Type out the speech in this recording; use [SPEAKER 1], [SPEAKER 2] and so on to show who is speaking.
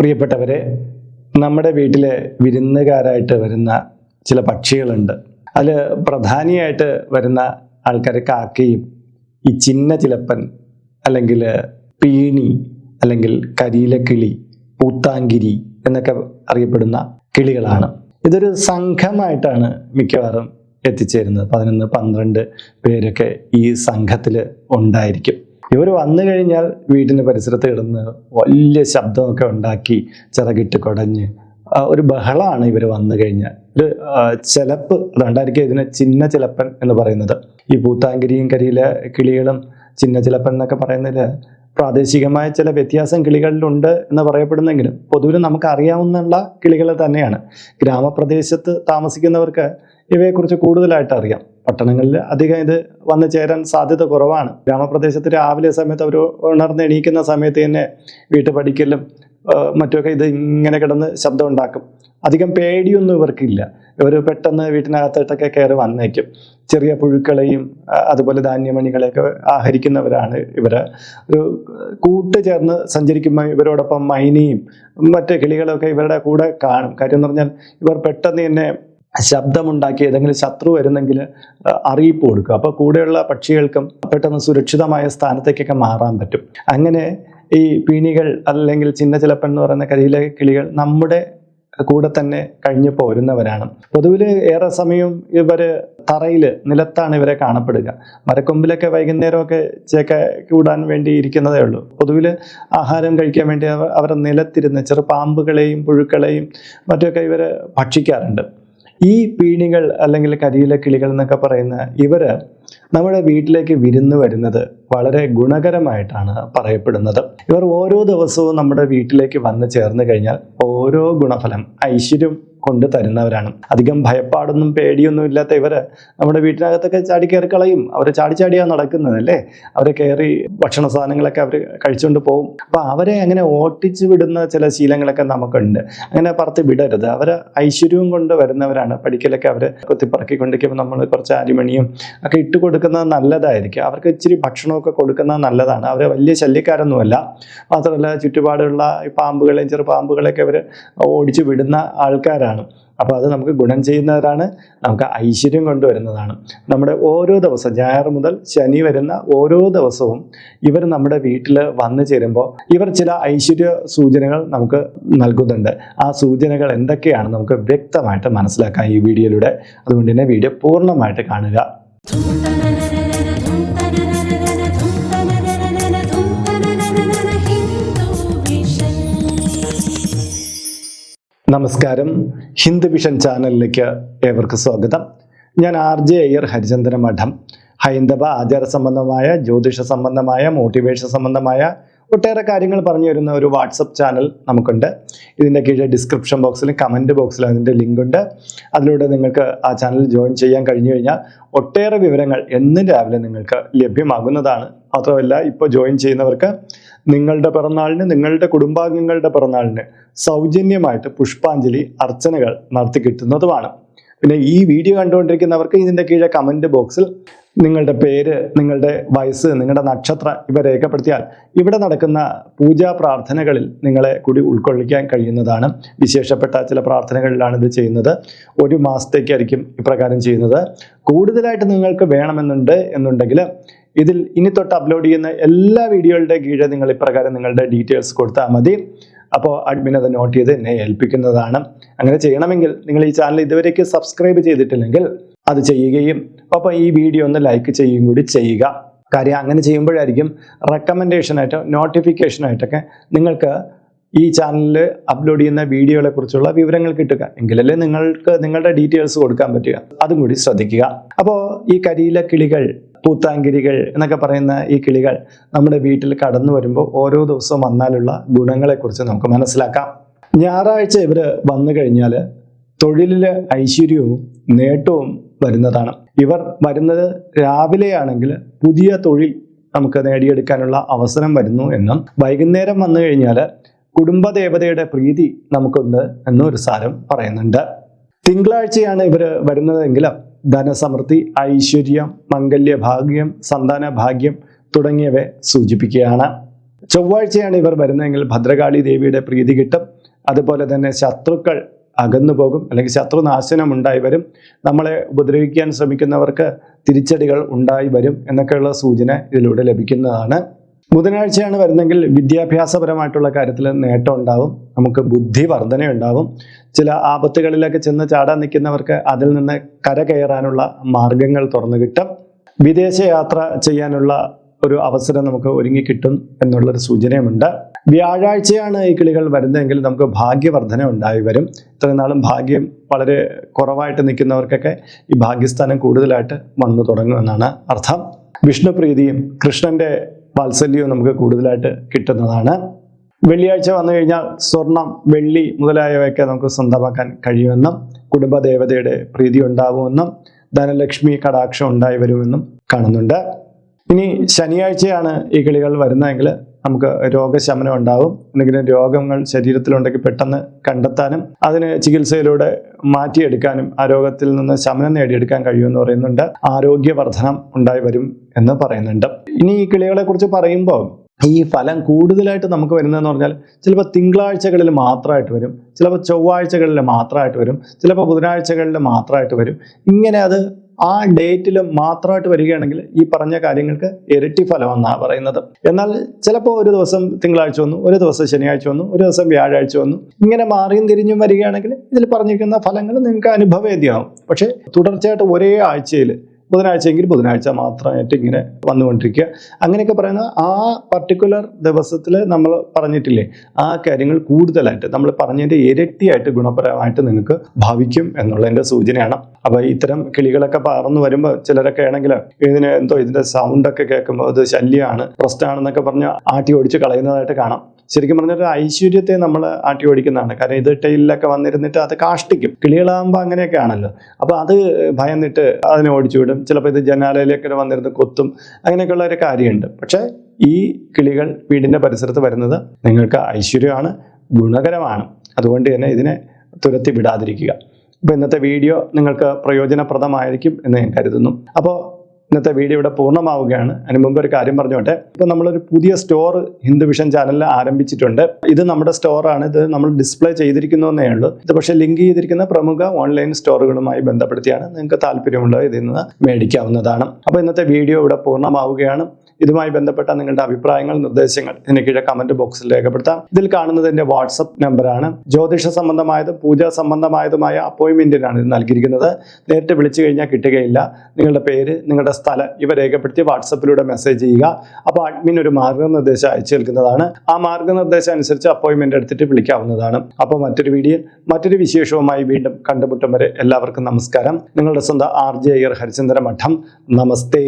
[SPEAKER 1] പ്രിയപ്പെട്ടവരെ നമ്മുടെ വീട്ടിലെ വിരുന്നുകാരായിട്ട് വരുന്ന ചില പക്ഷികളുണ്ട്. അതിൽ പ്രധാനിയായിട്ട് വരുന്ന ആൾക്കാർ കാക്കയും ഈ ചിന്ന ചിലപ്പൻ അല്ലെങ്കിൽ പീണി അല്ലെങ്കിൽ കരിയിലക്കിളി പൂത്താങ്കിരി എന്നൊക്കെ അറിയപ്പെടുന്ന കിളികളാണ്. ഇതൊരു സംഘമായിട്ടാണ് മിക്കവാറും എത്തിച്ചേരുന്നത്. പതിനൊന്ന് പന്ത്രണ്ട് പേരൊക്കെ ഈ സംഘത്തിൽ ഉണ്ടായിരിക്കും. ഇവർ വന്നു കഴിഞ്ഞാൽ വീട്ടിന്റെ പരിസരത്ത് കിടന്ന് വലിയ ശബ്ദമൊക്കെ ഉണ്ടാക്കി ചിറകിട്ട് കുടഞ്ഞ് ഒരു ബഹളമാണ് ഇവർ വന്നു കഴിഞ്ഞാൽ. ഒരു ചിലപ്പ് അതുകൊണ്ടായിരിക്കും ഇതിനെ ചിന്ന ചിലപ്പൻ എന്ന് പറയുന്നത്. ഈ പൂത്താങ്കരിയും കരിയിലെ കിളികളും ചിന്ന ചിലപ്പൻ എന്നൊക്കെ പറയുന്നതിൽ പ്രാദേശികമായ ചില വ്യത്യാസം കിളികളിലുണ്ട് എന്ന് പറയപ്പെടുന്നെങ്കിലും പൊതുവിൽ നമുക്ക് അറിയാവുന്ന കിളികൾ തന്നെയാണ്. ഗ്രാമപ്രദേശത്ത് താമസിക്കുന്നവർക്ക് ഇവയെക്കുറിച്ച് കൂടുതലായിട്ട് അറിയാം. പട്ടണങ്ങളിൽ അധികം ഇത് വന്നു ചേരാൻ സാധ്യത കുറവാണ്. ഗ്രാമപ്രദേശത്ത് രാവിലെ സമയത്ത് അവർ ഉണർന്ന് എണീക്കുന്ന സമയത്ത് തന്നെ വീട്ടു പഠിക്കലും മറ്റുമൊക്കെ ഇത് ഇങ്ങനെ കിടന്ന് ശബ്ദം ഉണ്ടാക്കും. അധികം പേടിയൊന്നും ഇവർക്കില്ല. ഇവർ പെട്ടെന്ന് വീട്ടിനകത്തോട്ടൊക്കെ കയറി വന്നേക്കും. ചെറിയ പുഴുക്കളെയും അതുപോലെ ധാന്യമണികളെയൊക്കെ ആഹരിക്കുന്നവരാണ് ഇവർ ഒരു കൂട്ട് ചേർന്ന് സഞ്ചരിക്കുമ്പോൾ ഇവരോടൊപ്പം മൈനിയും മറ്റ് കിളികളൊക്കെ ഇവരുടെ കൂടെ കാണും. കാര്യം എന്ന് പറഞ്ഞാൽ ഇവർ പെട്ടെന്ന് തന്നെ ശബ്ദമുണ്ടാക്കി ഏതെങ്കിലും ശത്രു വരുന്നെങ്കിൽ അറിയിപ്പ് കൊടുക്കുക. അപ്പോൾ കൂടെയുള്ള പക്ഷികൾക്കും പെട്ടെന്ന് സുരക്ഷിതമായ സ്ഥാനത്തേക്കൊക്കെ മാറാൻ പറ്റും. അങ്ങനെ ഈ പീണികൾ അല്ലെങ്കിൽ ചിന്ന ചിലപ്പൻ എന്ന് പറയുന്ന കരിയിലെ കിളികൾ നമ്മുടെ കൂടെ തന്നെ കഴിഞ്ഞു പോരുന്നവരാണ്. പൊതുവിൽ ഏറെ സമയം ഇവർ തറയിൽ നിലത്താണ് ഇവരെ കാണപ്പെടുക. മരക്കൊമ്പിലൊക്കെ വൈകുന്നേരമൊക്കെ ചേക്ക കൂടാൻ വേണ്ടി ഇരിക്കുന്നതേ ഉള്ളൂ. പൊതുവിൽ ആഹാരം കഴിക്കാൻ വേണ്ടി അവർ അവർ നിലത്തിരുന്ന് ചെറു പാമ്പുകളെയും പുഴുക്കളെയും മറ്റൊക്കെ ഇവർ ഭക്ഷിക്കാറുണ്ട്. ഈ പീണികൾ അല്ലെങ്കിൽ കരിയിലെ കിളികൾ എന്നൊക്കെ പറയുന്ന ഇവർ നമ്മുടെ വീട്ടിലേക്ക് വിരുന്ന് വരുന്നത് വളരെ ഗുണകരമായിട്ടാണ് പറയപ്പെടുന്നത്. ഇവർ ഓരോ ദിവസവും നമ്മുടെ വീട്ടിലേക്ക് വന്നു ചേർന്ന് കഴിഞ്ഞാൽ ഓരോ ഗുണഫലം ഐശ്വര്യം കൊണ്ട് തരുന്നവരാണ്. അധികം ഭയപ്പാടൊന്നും പേടിയൊന്നും ഇല്ലാത്ത ഇവർ നമ്മുടെ വീട്ടിനകത്തൊക്കെ ചാടി കയറി കളയും. അവർ ചാടി ചാടിയാണ് നടക്കുന്നത് അല്ലേ? അവർ കയറി ഭക്ഷണ സാധനങ്ങളൊക്കെ അവർ കഴിച്ചുകൊണ്ട് പോകും അപ്പോൾ അവരെ അങ്ങനെ ഓട്ടിച്ചു വിടുന്ന ചില ശീലങ്ങളൊക്കെ നമുക്കുണ്ട്. അങ്ങനെ പറത്തി വിടരുത്. അവർ ഐശ്വര്യവും കൊണ്ട് വരുന്നവരാണ്. പഠിക്കലൊക്കെ അവർ കൊത്തിപ്പറക്കിക്കൊണ്ടിരിക്കുമ്പോൾ നമ്മൾ കുറച്ച് അരിമണിയും ഒക്കെ ഇട്ട് കൊടുക്കുന്നത് നല്ലതായിരിക്കും. അവർക്ക് ഇച്ചിരി ഭക്ഷണമൊക്കെ കൊടുക്കുന്നത് നല്ലതാണ്. അവർ വലിയ ശല്യക്കാരൊന്നുമല്ല. മാത്രമല്ല ചുറ്റുപാടുള്ള ഈ പാമ്പുകളെയും ചെറു പാമ്പുകളെയൊക്കെ അവർ ഓടിച്ചു വിടുന്ന ആൾക്കാരാണ്. അപ്പോൾ അത് നമുക്ക് ഗുണം ചെയ്യുന്നതാണ് നമുക്ക് ഐശ്വര്യം കൊണ്ടുവരുന്നതാണ്. നമ്മുടെ ഓരോ ദിവസം ഞായർ മുതൽ ശനി വരുന്ന ഓരോ ദിവസവും ഇവർ നമ്മുടെ വീട്ടിൽ വന്നു ചേരുമ്പോൾ ഇവർ ചില ഐശ്വര്യ സൂചനകൾ നമുക്ക് നൽകുന്നുണ്ട്. ആ സൂചനകൾ എന്തൊക്കെയാണ് നമുക്ക് വ്യക്തമായിട്ട് മനസ്സിലാക്കാം ഈ വീഡിയോയിലൂടെ. അതുകൊണ്ട് തന്നെ വീഡിയോ പൂർണമായിട്ട് കാണുക. നമസ്കാരം. ഹിന്ദു വിഷൻ ചാനലിലേക്ക് ഏവർക്ക് സ്വാഗതം. ഞാൻ ആർ ജെ അയ്യർ ഹരിചന്ദ്ര മഠം ഹൈന്ദവ ആചാര സംബന്ധമായ ജ്യോതിഷ സംബന്ധമായ മോട്ടിവേഷൻ സംബന്ധമായ ഒട്ടേറെ കാര്യങ്ങൾ പറഞ്ഞു തരുന്ന ഒരു വാട്സപ്പ് ചാനൽ നമുക്കുണ്ട്. ഇതിന്റെ കീഴിൽ ഡിസ്ക്രിപ്ഷൻ ബോക്സിലും കമന്റ് ബോക്സിലും അതിന്റെ ലിങ്ക് ഉണ്ട്. അതിലൂടെ നിങ്ങൾക്ക് ആ ചാനൽ ജോയിൻ ചെയ്യാൻ കഴിഞ്ഞു കഴിഞ്ഞാൽ ഒട്ടേറെ വിവരങ്ങൾ എന്നും രാവിലെ നിങ്ങൾക്ക് ലഭ്യമാകുന്നതാണ്. മാത്രമല്ല ഇപ്പോൾ ജോയിൻ ചെയ്യുന്നവർക്ക് നിങ്ങളുടെ പിറന്നാളിന് നിങ്ങളുടെ കുടുംബാംഗങ്ങളുടെ പിറന്നാളിന് സൗജന്യമായിട്ട് പുഷ്പാഞ്ജലി അർച്ചനകൾ നടത്തി കിട്ടുന്നതുമാണ്. പിന്നെ ഈ വീഡിയോ കണ്ടുകൊണ്ടിരിക്കുന്നവർക്ക് ഇതിന്റെ കീഴെ കമന്റ് ബോക്സിൽ നിങ്ങളുടെ പേര് നിങ്ങളുടെ വയസ്സ് നിങ്ങളുടെ നക്ഷത്രം ഇവ രേഖപ്പെടുത്തിയാൽ ഇവിടെ നടക്കുന്ന പൂജാ പ്രാർത്ഥനകളിൽ നിങ്ങളെ കൂടി ഉൾക്കൊള്ളിക്കാൻ കഴിയുന്നതാണ്. വിശേഷപ്പെട്ട ചില പ്രാർത്ഥനകളിലാണ് ഇത് ചെയ്യുന്നത്. ഒരു മാസത്തേക്കായിരിക്കും ഇപ്രകാരം ചെയ്യുന്നത്. കൂടുതലായിട്ട് നിങ്ങൾക്ക് വേണമെന്നുണ്ട് എന്നുണ്ടെങ്കിൽ ഇതിൽ ഇനി തൊട്ട് അപ്ലോഡ് ചെയ്യുന്ന എല്ലാ വീഡിയോകളുടെ കീഴെ നിങ്ങൾ ഇപ്രകാരം നിങ്ങളുടെ ഡീറ്റെയിൽസ് കൊടുത്താൽ മതി. അപ്പോൾ അഡ്മിൻ അത് നോട്ട് ചെയ്ത് എന്നെ ഏൽപ്പിക്കുന്നതാണ്. അങ്ങനെ ചെയ്യണമെങ്കിൽ നിങ്ങൾ ഈ ചാനൽ ഇതുവരേക്ക് സബ്സ്ക്രൈബ് ചെയ്തിട്ടില്ലെങ്കിൽ അത് ചെയ്യുകയും അപ്പോൾ ഈ വീഡിയോ ഒന്ന് ലൈക്ക് ചെയ്യുകയും കൂടി ചെയ്യുക. കാര്യം അങ്ങനെ ചെയ്യുമ്പോഴായിരിക്കും റെക്കമെൻഡേഷനായിട്ടോ നോട്ടിഫിക്കേഷനായിട്ടൊക്കെ നിങ്ങൾക്ക് ഈ ചാനലിൽ അപ്ലോഡ് ചെയ്യുന്ന വീഡിയോകളെ കുറിച്ചുള്ള വിവരങ്ങൾ കിട്ടുക. എങ്കിലല്ലേ നിങ്ങൾക്ക് നിങ്ങളുടെ ഡീറ്റെയിൽസ് കൊടുക്കാൻ പറ്റുക. അതും കൂടി ശ്രദ്ധിക്കുക. അപ്പോൾ ഈ കരിയില കിളികൾ പൂത്താങ്കിരികൾ എന്നൊക്കെ പറയുന്ന ഈ കിളികൾ നമ്മുടെ വീട്ടിൽ കടന്നു വരുമ്പോൾ ഓരോ ദിവസവും വന്നാലുള്ള ഗുണങ്ങളെക്കുറിച്ച് നമുക്ക് മനസ്സിലാക്കാം. ഞായറാഴ്ച ഇവർ വന്നു കഴിഞ്ഞാൽ തൊഴിലിൽ ഐശ്വര്യവും നേട്ടവും വരുന്നതാണ്. ഇവർ വരുന്നത് രാവിലെയാണെങ്കിൽ പുതിയ തൊഴിൽ നമുക്ക് നേടിയെടുക്കാനുള്ള അവസരം വരുന്നു എന്നും വൈകുന്നേരം വന്നു കഴിഞ്ഞാൽ കുടുംബദേവതയുടെ പ്രീതി നമുക്കുണ്ട് എന്നൊരു സാരം പറയുന്നുണ്ട്. തിങ്കളാഴ്ചയാണ് ഇവർ വരുന്നതെങ്കിലും ധനസമൃദ്ധി ഐശ്വര്യം മംഗല്യ ഭാഗ്യം സന്താന ഭാഗ്യം തുടങ്ങിയവ സൂചിപ്പിക്കുകയാണ്. ചൊവ്വാഴ്ചയാണ് ഇവർ വരുന്നതെങ്കിൽ ഭദ്രകാളി ദേവിയുടെ പ്രീതി കിട്ടും. അതുപോലെ തന്നെ ശത്രുക്കൾ അകന്നു പോകും. അല്ലെങ്കിൽ ശത്രുനാശനം ഉണ്ടായി വരും. നമ്മളെ ഉപദ്രവിക്കാൻ ശ്രമിക്കുന്നവർക്ക് തിരിച്ചടികൾ ഉണ്ടായി വരും എന്നൊക്കെയുള്ള സൂചന ഇതിലൂടെ ലഭിക്കുന്നതാണ്. ബുധനാഴ്ചയാണ് വരുന്നെങ്കിൽ വിദ്യാഭ്യാസപരമായിട്ടുള്ള കാര്യത്തിൽ നേട്ടം ഉണ്ടാവും. നമുക്ക് ബുദ്ധി വർധന ഉണ്ടാവും ചില ആപത്തുകളിലൊക്കെ ചെന്ന് ചാടാൻ നിൽക്കുന്നവർക്ക് അതിൽ നിന്ന് കരകയറാനുള്ള മാർഗങ്ങൾ തുറന്നു കിട്ടും. വിദേശയാത്ര ചെയ്യാനുള്ള ഒരു അവസരം നമുക്ക് ഒരുങ്ങി കിട്ടും എന്നുള്ളൊരു സൂചനയുമുണ്ട്. വ്യാഴാഴ്ചയാണ് ഈ കിളികൾ വരുന്നതെങ്കിൽ നമുക്ക് ഭാഗ്യവർധന ഉണ്ടായി വരും. ഇത്രയും നാളും ഭാഗ്യം വളരെ കുറവായിട്ട് നിൽക്കുന്നവർക്കൊക്കെ ഈ ഭാഗ്യസ്ഥാനം കൂടുതലായിട്ട് വന്നു തുടങ്ങുമെന്നാണ് അർത്ഥം. വിഷ്ണുപ്രീതിയും കൃഷ്ണന്റെ വാത്സല്യവും നമുക്ക് കൂടുതലായിട്ട് കിട്ടുന്നതാണ്. വെള്ളിയാഴ്ച വന്നു കഴിഞ്ഞാൽ സ്വർണം വെള്ളി മുതലായവയൊക്കെ നമുക്ക് സ്വന്തമാക്കാൻ കഴിയുമെന്നും കുടുംബദേവതയുടെ പ്രീതി ഉണ്ടാവുമെന്നും ധനലക്ഷ്മി കടാക്ഷം ഉണ്ടായി വരുമെന്നും കാണുന്നുണ്ട്. ഇനി ശനിയാഴ്ചയാണ് ഈ കിളികൾ വരുന്നതെങ്കിൽ നമുക്ക് രോഗശമനം ഉണ്ടാവും. എന്തെങ്കിലും രോഗങ്ങൾ ശരീരത്തിലുണ്ടെങ്കിൽ പെട്ടെന്ന് കണ്ടെത്താനും അതിന് ചികിത്സയിലൂടെ മാറ്റിയെടുക്കാനും ആ രോഗത്തിൽ നിന്ന് ശമനം നേടിയെടുക്കാൻ കഴിയുമെന്ന് പറയുന്നുണ്ട്. ആരോഗ്യവർദ്ധനം ഉണ്ടായി വരും എന്ന് പറയുന്നുണ്ട്. ഇനി ഈ കിളികളെ കുറിച്ച് പറയുമ്പോൾ ഈ ഫലം കൂടുതലായിട്ട് നമുക്ക് വരുന്നതെന്ന് പറഞ്ഞാൽ ചിലപ്പോൾ തിങ്കളാഴ്ചകളിൽ മാത്രമായിട്ട് വരും ചിലപ്പോൾ ചൊവ്വാഴ്ചകളിൽ മാത്രമായിട്ട് വരും ചിലപ്പോൾ ബുധനാഴ്ചകളിൽ മാത്രമായിട്ട് വരും. ഇങ്ങനെ അത് ആ ഡേറ്റിൽ മാത്രമായിട്ട് വരികയാണെങ്കിൽ ഈ പറഞ്ഞ കാര്യങ്ങൾക്ക് ഇരട്ടി ഫലം ഫലമെന്നാണ് പറയുന്നത്. എന്നാൽ ചിലപ്പോൾ ഒരു ദിവസം തിങ്കളാഴ്ച വന്നു ഒരു ദിവസം ശനിയാഴ്ച വന്നു ഒരു ദിവസം വ്യാഴാഴ്ച വന്നു. ഇങ്ങനെ മാറിയും തിരിഞ്ഞും വരികയാണെങ്കിൽ ഇതിൽ പറഞ്ഞിരിക്കുന്ന ഫലങ്ങൾ നിങ്ങൾക്ക് അനുഭവേദ്യമാകും പക്ഷേ തുടർച്ചയായിട്ട് ഒരേ ആഴ്ചയിൽ ബുധനാഴ്ചയെങ്കിൽ ബുധനാഴ്ച മാത്രമായിട്ട് ഇങ്ങനെ വന്നുകൊണ്ടിരിക്കുക. അങ്ങനെയൊക്കെ പറയുന്ന ആ പർട്ടിക്കുലർ ദിവസത്തിൽ നമ്മൾ പറഞ്ഞിട്ടില്ലേ ആ കാര്യങ്ങൾ കൂടുതലായിട്ട് നമ്മൾ പറഞ്ഞതിന്റെ ഇരട്ടിയായിട്ട് ഗുണപരമായിട്ട് നിങ്ങൾക്ക് ഭവിക്കും എന്നുള്ളതിന്റെ സൂചനയാണ്. അപ്പോൾ ഇത്തരം കിളികളൊക്കെ പറന്നു വരുമ്പോൾ ചിലരൊക്കെ ആണെങ്കിൽ ഇതിന് എന്തോ ഇതിന്റെ സൗണ്ടൊക്കെ കേൾക്കുമ്പോൾ അത് ശല്യമാണ് പ്രശ്നമാണെന്നൊക്കെ പറഞ്ഞ് ആട്ടി ഓടിച്ച് കളയുന്നതായിട്ട് കാണാം. ശരിക്കും പറഞ്ഞാൽ ഐശ്വര്യത്തെ നമ്മൾ ആട്ടി ഓടിക്കുന്നതാണ്. കാരണം ഇത് ടൈലിലൊക്കെ വന്നിരുന്നിട്ട് അത് കാഷ്ടിക്കും. കിളികളാകുമ്പോൾ അങ്ങനെയൊക്കെ ആണല്ലോ. അപ്പോൾ അത് ഭയന്നിട്ട് അതിനെ ഓടിച്ചു വിടും. ചിലപ്പോൾ ഇത് ജനാലയിലേക്ക് വന്നിരുന്ന് കൊത്തും അങ്ങനെയൊക്കെയുള്ള ഒരു കാര്യമുണ്ട്. പക്ഷേ ഈ കിളികൾ വീടിന്റെ പരിസരത്ത് വരുന്നത് നിങ്ങൾക്ക് ഐശ്വര്യമാണ് ഗുണകരമാണ്. അതുകൊണ്ട് തന്നെ ഇതിനെ തുരത്തി വിടാതിരിക്കുക. അപ്പോൾ ഇന്നത്തെ വീഡിയോ നിങ്ങൾക്ക് പ്രയോജനപ്രദമായിരിക്കും എന്ന് ഞാൻ കരുതുന്നു. അപ്പോൾ ഇന്നത്തെ വീഡിയോ ഇവിടെ പൂർണമാവുകയാണ്. അതിന് മുമ്പ് ഒരു കാര്യം പറഞ്ഞോട്ടെ. ഇപ്പോൾ നമ്മളൊരു പുതിയ സ്റ്റോർ ഹിന്ദു വിഷൻ ചാനലിൽ ആരംഭിച്ചിട്ടുണ്ട്. ഇത് നമ്മുടെ സ്റ്റോറാണ് ഇത് നമ്മൾ ഡിസ്പ്ലേ ചെയ്തിരിക്കുന്നതേ ഉള്ളൂ. ഇത് പക്ഷേ ലിങ്ക് ചെയ്തിരിക്കുന്ന പ്രമുഖ ഓൺലൈൻ സ്റ്റോറുകളുമായി ബന്ധപ്പെടുത്തിയാണ് നിങ്ങൾക്ക് താല്പര്യമുള്ളത് ഇതിൽ നിന്ന് മേടിക്കാവുന്നതാണ്. അപ്പോൾ ഇന്നത്തെ വീഡിയോ ഇവിടെ പൂർണമാവുകയാണ്. ഇതുമായി ബന്ധപ്പെട്ട നിങ്ങളുടെ അഭിപ്രായങ്ങൾ നിർദ്ദേശങ്ങൾ ഇതിന് കീഴെ കമന്റ് ബോക്സിൽ രേഖപ്പെടുത്താം. ഇതിൽ കാണുന്നത് എന്റെ വാട്സപ്പ് നമ്പറാണ് ജ്യോതിഷ സംബന്ധമായതും പൂജാ സംബന്ധമായതുമായ അപ്പോയിൻമെന്റിനാണ് ഇത് നൽകിയിരിക്കുന്നത്. നേരിട്ട് വിളിച്ചു കഴിഞ്ഞാൽ കിട്ടുകയില്ല. നിങ്ങളുടെ പേര് നിങ്ങളുടെ സ്ഥലം ഇവ രേഖപ്പെടുത്തി വാട്സപ്പിലൂടെ മെസ്സേജ് ചെയ്യുക. അപ്പോൾ അഡ്മിൻ ഒരു മാർഗനിർദ്ദേശം അയച്ചു നൽകുന്നതാണ്. ആ മാർഗനിർദ്ദേശം അനുസരിച്ച് അപ്പോയിൻമെന്റ് എടുത്തിട്ട് വിളിക്കാവുന്നതാണ്. അപ്പോൾ മറ്റൊരു വീഡിയോ മറ്റൊരു വിശേഷവുമായി വീണ്ടും കണ്ടുമുട്ടും വരെ എല്ലാവർക്കും നമസ്കാരം. നിങ്ങളുടെ സ്വന്തം ആർ ജെ അയ്യർ ഹരിചന്ദ്ര മഠം നമസ്തേ.